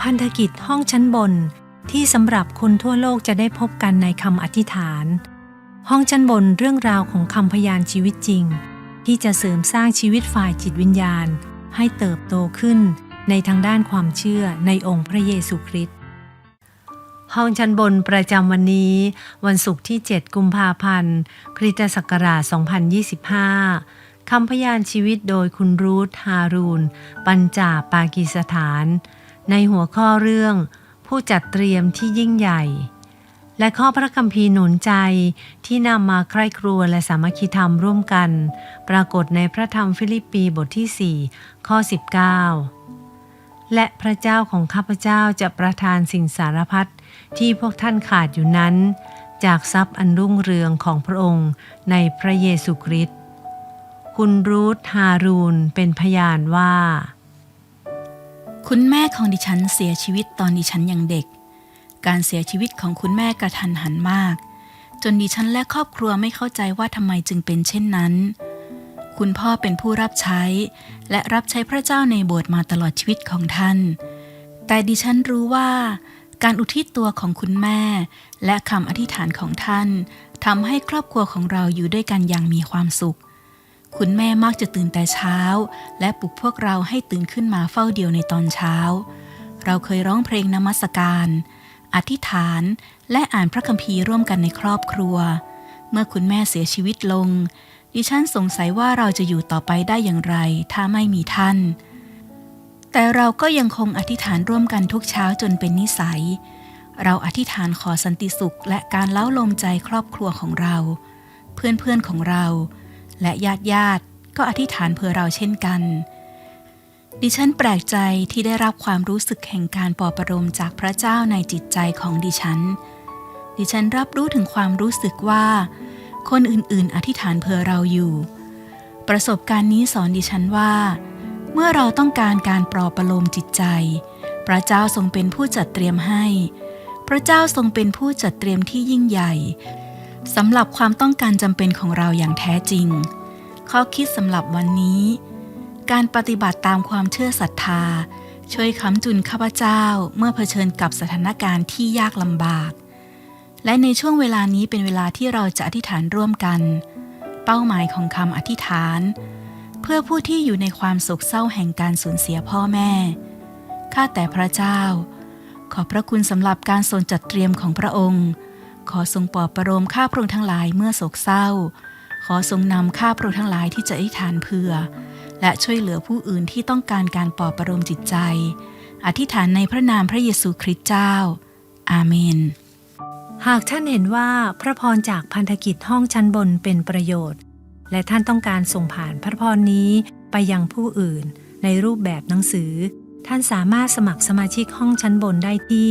พันธกิจห้องชั้นบนที่สำหรับคนทั่วโลกจะได้พบกันในคำอธิษฐาน ห้องชั้นบนเรื่องราวของคำพยานชีวิตจริง ที่จะเสริมสร้างชีวิตฝ่ายจิตวิญญาณ ให้เติบโตขึ้นในทางด้านความเชื่อในองค์พระเยซูคริสต์ห้องชั้นบนประจำวันนี้ วันศุกร์ที่ 7 กุมภาพันธ์คริสตศักราช 2025คำพยานชีวิตโดยคุณรูธฮารูน ปัญจาปากีสถาน ในหัวข้อเรื่อง ผู้จัดเตรียมที่ยิ่งใหญ่ และข้อพระคัมภีร์หนุนใจที่นำมาใคร่ครัวและสามัคคีธรรมร่วมกัน ปรากฏในพระธรรมฟิลิปปีบทที่ 4 ข้อ 19 และพระเจ้าของข้าพเจ้าจะประทานสิ่งสารพัดที่พวกท่านขาดอยู่นั้น จากทรัพย์อันรุ่งเรืองของพระองค์ในพระเยซูคริสต์คุณรูธฮารูนเป็นพยานว่า คุณแม่ของดิฉันเสียชีวิตตอนดิฉันยังเด็ก การเสียชีวิตของคุณแม่กระทันหันมาก จนดิฉันและครอบครัวไม่เข้าใจว่าทำไมจึงเป็นเช่นนั้น คุณพ่อเป็นผู้รับใช้ และรับใช้พระเจ้าในโบสถ์มาตลอดชีวิตของท่าน แต่ดิฉันรู้ว่า การอุทิศตัวของคุณแม่ และคำอธิษฐานของท่านทำให้ครอบครัวของเราอยู่ด้วยกันอย่างมีความสุข คุณแม่มักจะตื่นแต่เช้า และปลุกพวกเราให้ตื่นขึ้นมาเฝ้าเดียวในตอนเช้า เราเคยร้องเพลงนมัสการ อธิษฐานและอ่านพระคัมภีร์ร่วมกันในครอบครัว เมื่อคุณแม่เสียชีวิตลง ดิฉันสงสัยว่าเราจะอยู่ต่อไปได้อย่างไร ถ้าไม่มีท่าน แต่เราก็ยังคงอธิษฐานร่วมกันทุกเช้าจนเป็นนิสัย เราอธิษฐานขอสันติสุขและการเล้าลมใจครอบครัวของเรา เพื่อนๆของเรา และญาติญาติก็อธิษฐานเพื่อเราเช่นกัน ดิฉันแปลกใจที่ได้รับความรู้สึกแห่งการปลอบประโลมจากพระเจ้าในจิตใจของดิฉัน ดิฉันรับรู้ถึงความรู้สึกว่า คนอื่นๆ อธิษฐานเพื่อเราอยู่ ประสบการณ์นี้สอนดิฉันว่า เมื่อเราต้องการการปลอบประโลมจิตใจ พระเจ้าทรงเป็นผู้จัดเตรียมให้ พระเจ้าทรงเป็นผู้จัดเตรียมที่ยิ่งใหญ่ สำหรับความต้องการจำเป็นของเราอย่างแท้จริง ข้อคิดสำหรับวันนี้ การปฏิบัติตามความเชื่อศรัทธา ช่วยค้ำจุนข้าพเจ้าเมื่อเผชิญกับสถานการณ์ที่ยากลำบาก และในช่วงเวลานี้เป็นเวลาที่เราจะอธิษฐานร่วมกัน เป้าหมายของคำอธิษฐาน เพื่อผู้ที่อยู่ในความโศกเศร้าแห่งการสูญเสียพ่อแม่ ข้าแต่พระเจ้า ขอบพระคุณสำหรับการทรงจัดเตรียมของพระองค์ ขอทรงปลอบประโลมข้าพระองค์ทั้งหลายเมื่อโศกเศร้า ขอทรงนำข้าพระองค์ทั้งหลายที่จะอธิษฐานเผื่อ และช่วยเหลือผู้อื่นที่ต้องการการปลอบประโลมจิตใจ อธิษฐานในพระนามพระเยซูคริสต์เจ้า อาเมน หากท่านเห็นว่าพระพรจากพันธกิจห้องชั้นบนเป็นประโยชน์ และท่านต้องการส่งผ่านพระพรนี้ไปยังผู้อื่นในรูปแบบหนังสือ ท่านสามารถสมัครสมาชิกห้องชั้นบนได้ที่